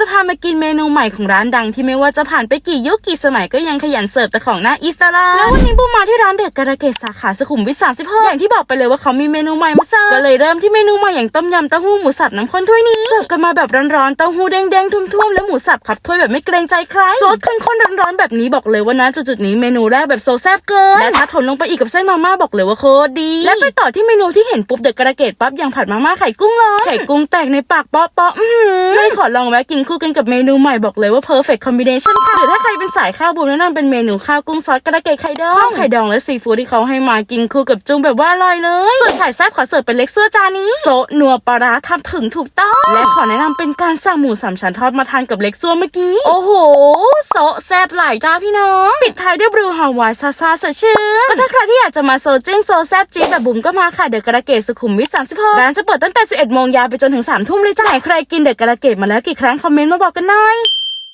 จะพามากินเมนูใหม่ของร้านดังที่ไม่ว่าจะผ่านไปกี่ยุคกี่สมัยก็ยังขยันเสิร์ฟแต่ของน่าอิสระแล้ววันนี้บูมมาที่ร้านเด็กกระเกตสาขาสุขุมวิท36อย่างที่บอกไปเลยว่าเขามีเมนูใหม่มาเสิร์ฟก็เลยเริ่มที่เมนูใหม่อย่างต้มยำเต้าหู้หมูสับน้ำข้นถ้วยนี้เสิร์ฟกันมาแบบร้อนๆเต้าหู้แดงๆทุ่มๆและหมูสับขัดถ้วยแบบไม่เกรงใจใครซอสข้นๆร้อนๆแบบนี้บอกเลยว่านะจุดๆนี้เมนูแรกแบบโซแซ่บเกินและถ้าถมลงไปอีกกับเส้นมาม่าบอกเลยว่าโคตรดี และไปต่อที่เมนูที่เห็นปุ๊บเด็กกระเกตปั๊บอย่างผัดมาม่าไข่กุ้งร้อนไข่กุ้งแตกในปากเปาะๆอื้อหือเลยขอลองแวะกินคู่กันกับเมนูใหม่บอกเลยว่า perfect combination ค่ะ หรือถ้าใครเป็นสายข้าวบูมแนะนำเป็นเมนูข้าวกุ้งซอสกระเกตไข่ดองข้าวไข่ดองและซีฟู้ดที่เขาให้มากินคู่กับจุ้งแบบว่าอร่อยเลย ส่วนสายแซ่บขอเสิร์ฟเป็นเล็กเสื้อจานนี้โซะนัวปลาร้าทำถึงถูกต้อง และขอแนะนำเป็นการสั่งหมูสามชั้นทอดมาทานกับเล็กซัวเมื่อกี้ โอ้โหโซะแซ่บหลายจ้าพี่น้อง ปิดท้ายด้วยบรูฮาวายซาซาสดชื่นก็ถ้าใครที่อยากจะมาโซจิ้งโซแซ่บจี๊ดแบบบุ๋มก็มาค่ะเดอะกระเกตสุขุมวิท36ร้านจะเปิดตั้งแต่ 11โมงยาวไปจนถึง3ทุ่มเลยจ้าไหนใครกินเดอะกระเกตมาแล้วกี่ครั้งคอมเมนต์มาบอกกันหน่อย